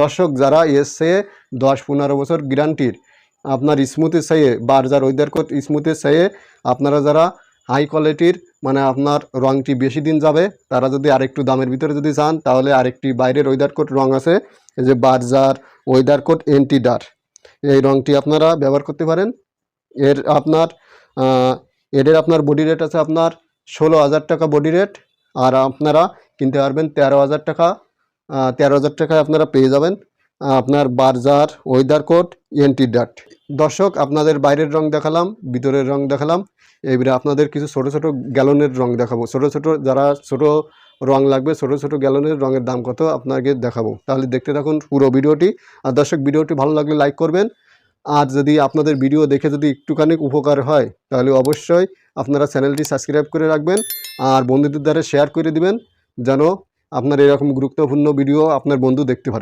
দর্শক, যারা এসছে দশ পনেরো বছর গ্যারান্টির আপনার স্মুথের সাইয়ে বার্জার ওয়েদার কোট স্মুথের সাইয়ে আপনারা যারা হাই কোয়ালিটির মানে আপনার রঙটি বেশি দিন যাবে, তারা যদি আরেকটু দামের ভিতরে যদি চান তাহলে আরেকটি বাইরের ওয়েদার কোট রং আছে যে বার্জার ওয়েদার কোট এন্টিডার। এই রংটি আপনারা ব্যবহার করতে পারেন। এর আপনার এদের আপনার বডি রেট আছে আপনার ষোলো হাজার টাকা বডি রেট আর আপনারা কিনতে পারবেন তেরো হাজার টাকা তেরো হাজার টাকায় আপনারা পেয়ে যাবেন। আপনার বার্জার, ওয়েদার কোট এন্টি ডাট দর্শক, আপনাদের বাইরের রং দেখালাম, ভিতরের রং দেখালাম। এবারে আপনাদের কিছু ছোট ছোট গ্যালনের রং দেখাবো। ছোট ছোট যারা ছোট রং লাগবে, ছোট ছোট গ্যালনের রঙের দাম কত আপনাকে দেখাবো। তাহলে দেখতে থাকুন পুরো ভিডিওটি। আর দর্শক, ভিডিওটি ভালো লাগলে লাইক করবেন। আর যদি আপনাদের ভিডিও দেখে যদি একটুখানি উপকার হয়, তাহলে অবশ্যই আপনারা চ্যানেলটি সাবস্ক্রাইব করে রাখবেন। আর বন্ধুদের দ্বারা শেয়ার করে দিবেন, যেন আপনার এরকম গুরুত্বপূর্ণ ভিডিও আপনার বন্ধু দেখতে পারে।